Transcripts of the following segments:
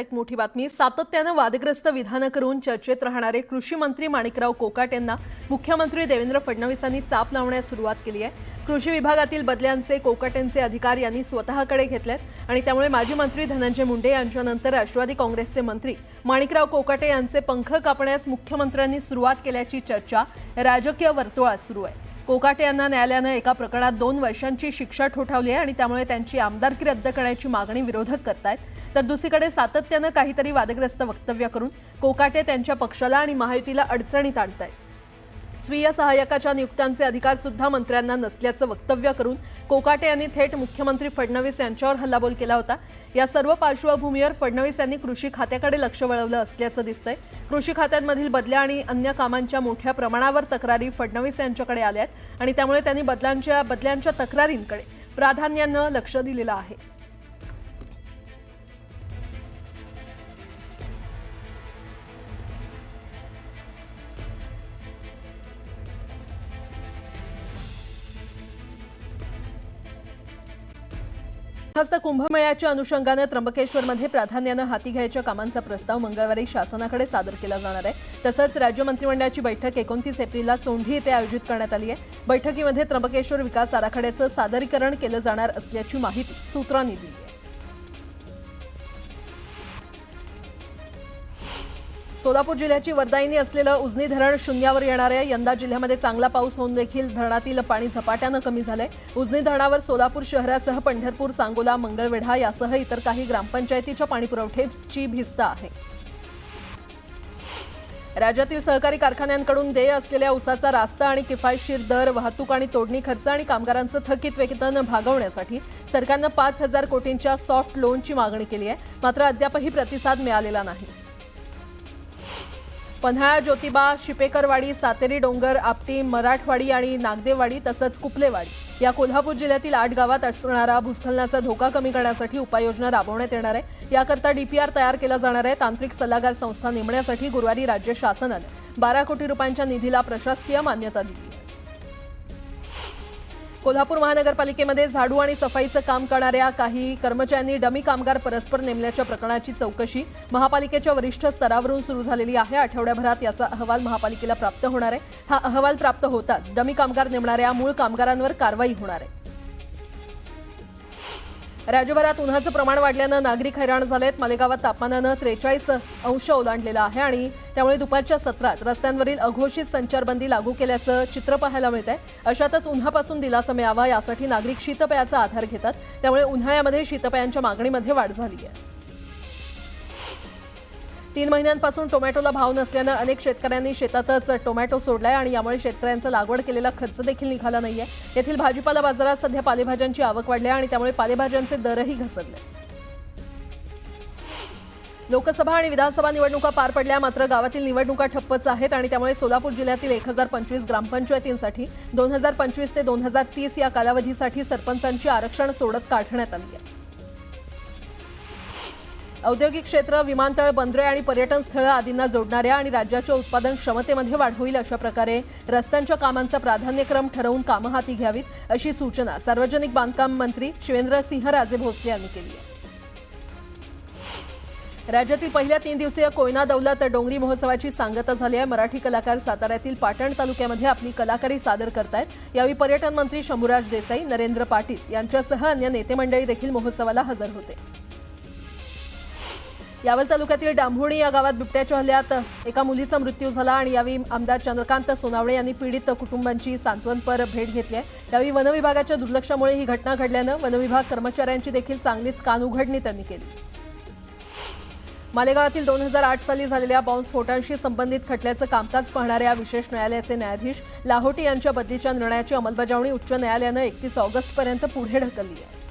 एक मोठी बातमी. सातत्यानं वादग्रस्त विधानं करून चर्चेत राहणारे कृषी मंत्री माणिकराव कोकाट यांना मुख्यमंत्री देवेंद्र फडणवीसांनी चाप लावण्यास सुरुवात केली आहे. कृषी विभागातील बदल्यांचे कोकाट यांचे अधिकार यांनी स्वतःकडे घेतलेत आणि त्यामुळे माजी मंत्री धनंजय मुंडे यांच्यानंतर राष्ट्रवादी काँग्रेसचे मंत्री माणिकराव कोकाटे यांचे पंख कापण्यास मुख्यमंत्र्यांनी सुरुवात केल्याची चर्चा राजकीय वर्तुळात सुरू आहे. कोकाटे यांना न्यायालयानं एका प्रकरणात दोन वर्षांची शिक्षा ठोठावली आहे आणि त्यामुळे त्यांची आमदारकी रद्द करण्याची मागणी विरोधक करतायत. तर दुसरीकडे सातत्यानं काहीतरी वादग्रस्त वक्तव्य करून कोकाटे त्यांच्या पक्षाला आणि महायुतीला अडचणीत आणतायत. स्वीय सहाय्यकाच्या नियुक्त्यांचे अधिकार सुद्धा मंत्र्यांना नसल्याचं वक्तव्य करून कोकाटे यांनी थेट मुख्यमंत्री फडणवीस यांच्यावर हल्लाबोल केला होता. या सर्व पार्श्वभूमीवर फडणवीस यांनी कृषी खात्याकडे लक्ष वळवलं असल्याचं दिसतंय. कृषी खात्यांमधील बदल्या आणि अन्य कामांच्या मोठ्या प्रमाणावर तक्रारी फडणवीस यांच्याकडे आल्या आहेत आणि त्यामुळे त्यांनी बदलांच्या बदल्यांच्या तक्रारींकडे प्राधान्यानं लक्ष दिलेलं आहे. हस्त कुंभमेळ्याच्या अनुषंगानं त्र्यंबकेश्वरमध्ये प्राधान्यानं हाती घ्यायच्या कामांचा प्रस्ताव मंगळवारी शासनाकडे सादर केला जाणार आहे. तसंच राज्य मंत्रिमंडळाची बैठक एकोणतीस एप्रिलला चोंढी येथे आयोजित करण्यात आली आहे. बैठकीमध्ये त्र्यंबकेश्वर विकास आराखड्याचं सादरीकरण केलं जाणार असल्याची माहिती सूत्रांनी दिली. सोलापूर जिल्ह्याची वरदायिनी असलेलं उजनी धरण शून्यावर येणार आहे. यंदा जिल्ह्यामध्ये चांगला पाऊस होऊन देखील धरणातील पाणी झपाट्यानं कमी झालंय. उजनी धरणावर सोलापूर शहरासह पंढरपूर सांगोला मंगळवेढा यासह इतर काही ग्रामपंचायतीच्या पाणीपुरवठ्याची भिस्त आहे. राज्यातील सहकारी कारखान्यांकडून देय असलेल्या उसाचा रास्ता आणि किफायतशीर दर वाहतूक आणि तोडणी खर्च आणि कामगारांचं थकीत वेतन भागवण्यासाठी सरकारनं पाच हजार कोटींच्या सॉफ्ट लोनची मागणी केली आहे. मात्र अद्यापही प्रतिसाद मिळालेला नाही. पन्हाळा ज्योतिबा शिपेकरवाडी सातेरी डोंगर आपटी मराठवाडी आणि नागदेवाडी तसंच कुपलेवाडी. या कोल्हापूर जिल्ह्यातील आठ गावात असणारा भूस्खलनाचा धोका कमी करण्यासाठी उपाययोजना राबवण्यात येणार आहे. याकरता डीपीआर तयार केला जाणार आहे. तांत्रिक सल्लागार संस्था नेमण्यासाठी गुरुवारी राज्य शासनानं बारा कोटी रुपयांच्या निधीला प्रशासकीय मान्यता दिली. कोल्हापूर महानगरपालिकेमध्ये झाडू आणि सफाईचं काम करणाऱ्या काही कर्मचाऱ्यांनी डमी कामगार परस्पर नेमल्याच्या प्रकरणाची चौकशी महापालिकेच्या वरिष्ठ स्तरावरून सुरू झालेली आहे. आठवड्याभरात याचा अहवाल महापालिकेला प्राप्त होणार आहे. हा अहवाल प्राप्त होताच डमी कामगार नेमणाऱ्या मूळ कामगारांवर कारवाई होणार आहे. राज्यभरात उन्हाचं प्रमाण वाढल्यानं नागरिक हैराण झालेत. मालेगावात तापमानानं त्रेचाळीस अंश ओलांडलेलं आहे आणि त्यामुळे दुपारच्या सत्रात रस्त्यांवरील अघोषित संचारबंदी लागू केल्याचं चित्र पाहायला मिळत आहे अशातच उन्हापासून दिलासा मिळावा यासाठी नागरिक शीतपेयाचा आधार घेतात. त्यामुळे उन्हाळ्यामध्ये शीतपेयांच्या मागणीमध्ये वाढ झाली आहे तीन महिन्यांपासून टोमॅटोला भाव नसल्यानं अनेक शेतकऱ्यांनी शेतातच टोमॅटो सोडलाय आणि यामुळे शेतकऱ्यांचा लागवड केलेला खर्च देखील निघाला नाहीये. येथील भाजीपाला बाजारात सध्या पालेभाज्यांची आवक वाढली आहे आणि त्यामुळे पालेभाज्यांचे दरही घसरले. लोकसभा आणि विधानसभा निवडणुका पार पडल्या मात्र गावातील निवडणुका ठप्पच आहेत आणि त्यामुळे सोलापूर जिल्ह्यातील एक हजार पंचवीस ग्रामपंचायतींसाठी दोन हजार पंचवीस ते दोन हजार तीस या कालावधीसाठी सरपंचांची आरक्षण सोडत काढण्यात आली आहे. औद्योगिक क्षेत्र विमानतळ बंदरे आणि पर्यटन स्थळं आदींना जोडणाऱ्या आणि राज्याच्या उत्पादन क्षमतेमध्ये वाढ होईल अशा प्रकारे रस्त्यांच्या कामांचा प्राधान्यक्रम ठरवून कामं हाती घ्यावीत अशी सूचना सार्वजनिक बांधकाम मंत्री शिवेंद्रसिंह राजे भोसले यांनी केली आहे. राज्यातील पहिल्या तीन दिवसीय कोयना दौलत डोंगरी महोत्सवाची सांगता झाली आहे. मराठी कलाकार साताऱ्यातील पाटण तालुक्यामध्ये आपली कलाकारी सादर करतायत. यावेळी पर्यटन मंत्री शंभूराज देसाई नरेंद्र पाटील यांच्यासह अन्य नेते मंडळी देखील महोत्सवाला हजर होते. यावल तालुक्यातील डांभोणी या गावात बिबट्याच्या हल्ल्यात एका मुलीचा मृत्यू झाला आणि यावेळी आमदार चंद्रकांत सोनावणे यांनी पीडित कुटुंबांची सांत्वनपर भेट घेतली आहे. यावेळी वनविभागाच्या दुर्लक्षामुळे ही घटना घडल्यानं वनविभाग कर्मचाऱ्यांची देखील चांगलीच कान उघडणी त्यांनी केली. मालेगावातील दोन हजार आठ साली झालेल्या बॉम्बस्फोटांशी संबंधित खटल्याचं कामकाज पाहणाऱ्या विशेष न्यायालयाचे न्यायाधीश लाहोटी यांच्या बदलीच्या निर्णयाची अंमलबजावणी उच्च न्यायालयानं एकतीस ऑगस्टपर्यंत पुढे ढकलली आहे.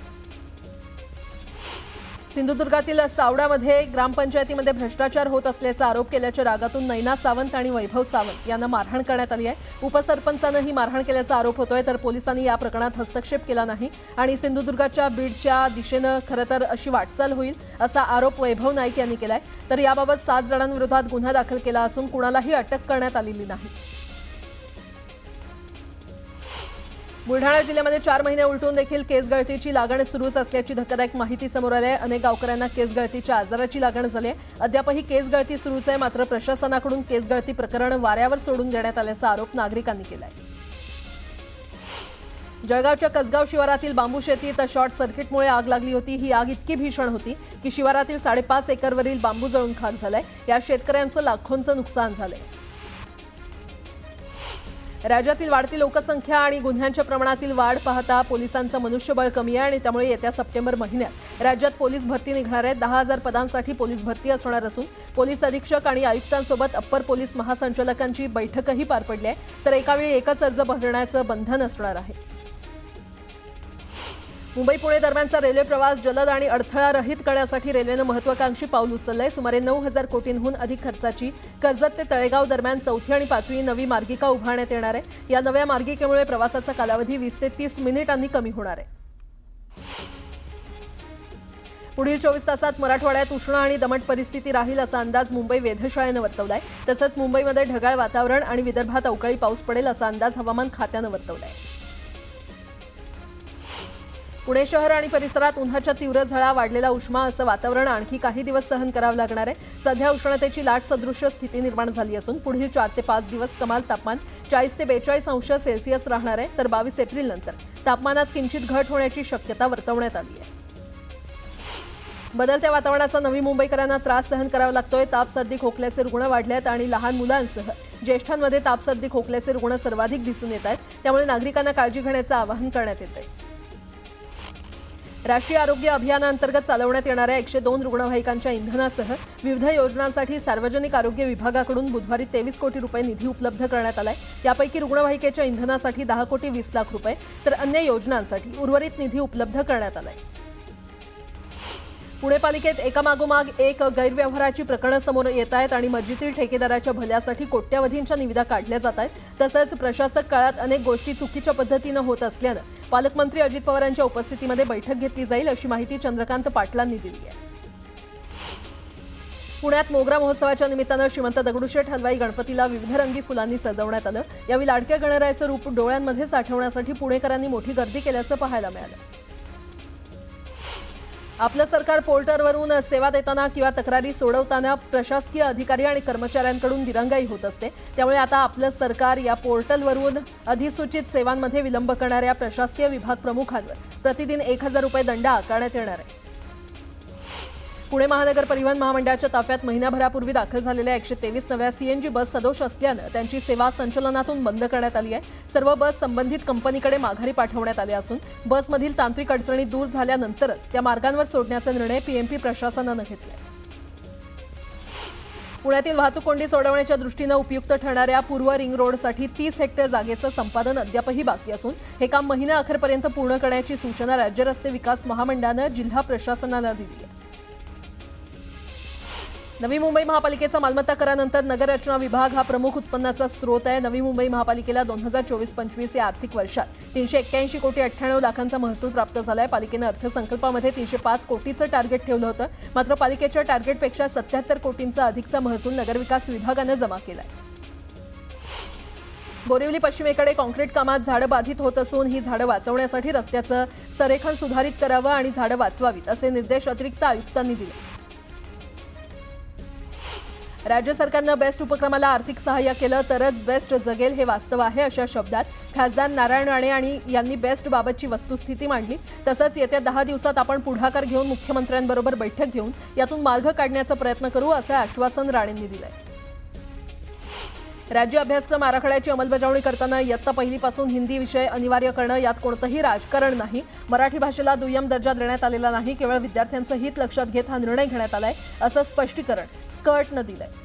सिंधुदुर्गातील सावडामध्ये ग्रामपंचायतीमध्ये भ्रष्टाचार होत असल्याचा आरोप केल्याच्या रागातून नैना सावंत आणि वैभव सावंत यांना मारहाण करण्यात आली आहे. उपसरपंचानं ही मारहाण केल्याचा आरोप होतोय तर पोलिसांनी या प्रकरणात हस्तक्षेप केला नाही आणि सिंधुदुर्गाच्या बीडच्या दिशेनं खरं तर अशी वाटचाल होईल असा आरोप वैभव नाईक यांनी केलाय. तर याबाबत सात जणांविरोधात गुन्हा दाखल केला असून कुणालाही अटक करण्यात आलेली नाही. बुलढाणा जिल्ह्यामध्ये चार महिने उलटून देखील केस गळतीची लागण सुरूच असल्याची धक्कादायक माहिती समोर आली आहे. अनेक गावकऱ्यांना केस गळतीच्या आजाराची लागण झाली आहे. अद्यापही केस गळती सुरूच आहे मात्र प्रशासनाकडून केस गळती प्रकरण वाऱ्यावर सोडून देण्यात आल्याचा आरोप नागरिकांनी केला आहे जळगावच्या कसगाव शिवारातील बांबू शेतीत शॉर्ट सर्किटमुळे आग लागली होती. ही आग इतकी भीषण होती की शिवारातील साडेपाच एकरवरील बांबू जळून खाक झालाय. या शेतकऱ्यांचं लाखोंचं नुकसान झालंय. राज्यातील वाढती लोकसंख्या आणि गुन्ह्यांच्या प्रमाणातील वाढ पाहता पोलिसांचं मनुष्यबळ कमी आहे आणि त्यामुळे येत्या सप्टेंबर महिन्यात राज्यात पोलीस भरती निघणार आहे. दहा हजार पदांसाठी पोलीस भरती असणार असून पोलीस अधीक्षक आणि आयुक्तांसोबत अप्पर पोलीस महासंचालकांची बैठकही पार पडली आहे. तर एकावेळी एकच अर्ज भरण्याचं बंधन असणार आहे. मुंबई पुणे दरम्यानचा रेल्वे प्रवास जलद आणि अडथळारहित करण्यासाठी रेल्वेनं महत्वाकांक्षी पाऊल उचललंय. सुमारे नऊ हजार कोटींहून अधिक खर्चाची कर्जत ते तळेगाव दरम्यान चौथी आणि पाचवी नवी मार्गिका उभारण्यात येणार आहे. या नव्या मार्गिकेमुळे प्रवासाचा कालावधी वीस ते तीस मिनिटांनी कमी होणार आहे. पुढील चोवीस तासात मराठवाड्यात उष्ण आणि दमट परिस्थिती राहील असा अंदाज मुंबई वेधशाळेनं वर्तवलाय. तसंच मुंबईमध्ये ढगाळ वातावरण आणि विदर्भात अवकाळी पाऊस पडेल असा अंदाज हवामान खात्यानं वर्तवलाय. पुणे शहर आणि परिसरात उन्हाच्या तीव्र झळा वाढलेला उष्मा असं वातावरण आणखी काही दिवस सहन करावं लागणार आहे. सध्या उष्णतेची लाट सदृश्य स्थिती निर्माण झाली असून पुढील चार ते पाच दिवस कमाल तापमान चाळीस ते बेचाळीस अंश सेल्सिअस राहणार आहे. तर बावीस एप्रिल नंतर तापमानात किंचित घट होण्याची शक्यता वर्तवण्यात आली आहे. बदलत्या वातावरणाचा नवी मुंबईकरांना त्रास सहन करावा लागतोय. ताप सर्दी खोकल्याचे रुग्ण वाढले आहेत आणि लहान मुलांसह ज्येष्ठांमध्ये ताप सर्दी खोकल्याचे रुग्ण सर्वाधिक दिसून येत आहेत. त्यामुळे नागरिकांना काळजी घेण्याचं आवाहन करण्यात येत आहे राष्ट्रीय आरोग्य अभियानाअंतर्गत चालवण्यात येणाऱ्या एकशे दोन रुग्णवाहिकांच्या इंधनासह विविध योजनांसाठी सार्वजनिक आरोग्य विभागाकडून बुधवारी तेवीस कोटी रुपये निधी उपलब्ध करण्यात आलाय. यापैकी रुग्णवाहिकेच्या इंधनासाठी दहा कोटी वीस लाख रुपये तर अन्य योजनांसाठी उर्वरित निधी उपलब्ध करण्यात आलाय. पुणे पालिकेत एकामागोमाग एक गैरव्यवहाराची प्रकरणं समोर येत आहेत आणि मस्जिदील ठेकेदाराच्या भल्यासाठी कोट्यावधींच्या निविदा काढल्या जात आहेत तसंच प्रशासक काळात अनेक गोष्टी चुकीच्या पद्धतीनं होत असल्यानं पालकमंत्री अजित पवारांच्या उपस्थितीमध्ये बैठक घेतली जाईल अशी माहिती चंद्रकांत पाटलांनी दिली आहे. पुण्यात मोगरा महोत्सवाच्या निमित्तानं श्रीमंत दगडूशेठ हलवाई गणपतीला विविध रंगी फुलांनी सजवण्यात आलं. यावेळी लाडक्या गणरायाचं रूप डोळ्यांमध्ये साठवण्यासाठी पुणेकरांनी मोठी गर्दी केल्याचं पाहायला मिळालं. आपलं सरकार पोर्टलवरून सेवा देताना किंवा तक्रारी सोडवताना प्रशासकीय अधिकारी आणि कर्मचाऱ्यांकडून दिरंगाई होत असते. त्यामुळे आता आपलं सरकार या पोर्टलवरून अधिसूचित सेवांमध्ये विलंब करणाऱ्या प्रशासकीय विभाग प्रमुखांवर. प्रतिदिन एक हजार रुपये दंड आकारण्यात येणार आहे. पुणे महानगर परिवहन महामंडळाच्या ताफ्यात महिन्याभरापूर्वी दाखल झालेल्या एकशे तेवीस नव्या सीएनजी बस सदोष असल्यानं त्यांची सेवा संचलनातून बंद करण्यात आली आहे. सर्व बस संबंधित कंपनीकडे माघारी पाठवण्यात आले असून बसमधील तांत्रिक अडचणी दूर झाल्यानंतरच त्या मार्गांवर सोडण्याचा निर्णय पीएमपी प्रशासनानं घेतला पुण्यातील वाहतूक कोंडी सोडवण्याच्या दृष्टीनं उपयुक्त ठरणाऱ्या पूर्व रिंग रोडसाठी तीस हेक्टर जागेचं संपादन अद्यापही बाकी असून हे काम महिना अखेरपर्यंत पूर्ण करण्याची सूचना राज्य रस्ते विकास महामंडळानं जिल्हा प्रशासनाला दिली आहे. नवी मुंबई महापालिकेचा मालमत्ता करानंतर नगररचना विभाग हा प्रमुख उत्पन्नाचा स्रोत आहे. नवी मुंबई महापालिकेला दोन हजार चोवीस पंचवीस या आर्थिक वर्षात तीनशे एक्क्याऐंशी कोटी अठ्ठ्याण्णव लाखांचा महसूल प्राप्त झालाय. पालिकेनं अर्थसंकल्पामध्ये तीनशे पाच कोटीचं टार्गेट ठेवलं होतं. मात्र पालिकेच्या टार्गेटपेक्षा सत्याहत्तर कोटींचा अधिकचा महसूल नगरविकास विभागानं जमा केलाय. बोरिवली पश्चिमेकडे कॉन्क्रीट कामात झाडं बाधित होत असून ही झाडं वाचवण्यासाठी रस्त्याचं संरेखन सुधारित करावं आणि झाडं वाचवावीत असे निर्देश अतिरिक्त आयुक्तांनी दिले. राज्य सरकारनं बेस्ट उपक्रमाला आर्थिक सहाय्य केलं तरच बेस्ट जगेल हे वास्तव आहे अशा शब्दात खासदार नारायण राणे आणि यांनी बेस्ट बाबतची वस्तुस्थिती मांडली. तसंच येत्या दहा दिवसात आपण पुढाकार घेऊन मुख्यमंत्र्यांबरोबर बैठक घेऊन यातून मार्ग काढण्याचा प्रयत्न करू असं आश्वासन राणेंनी दिलंय. राज्य अभ्यासक्रम आराखड्याची अंमलबजावणी करताना इयत्ता पहिलीपासून हिंदी विषय अनिवार्य करणं यात कोणतंही राजकारण नाही. मराठी भाषेला दुय्यम दर्जा देण्यात आलेला नाही केवळ विद्यार्थ्यांचं हित लक्षात घेत हा निर्णय घेण्यात आलाय असं स्पष्टीकरण स्कर्टनं दिलंय.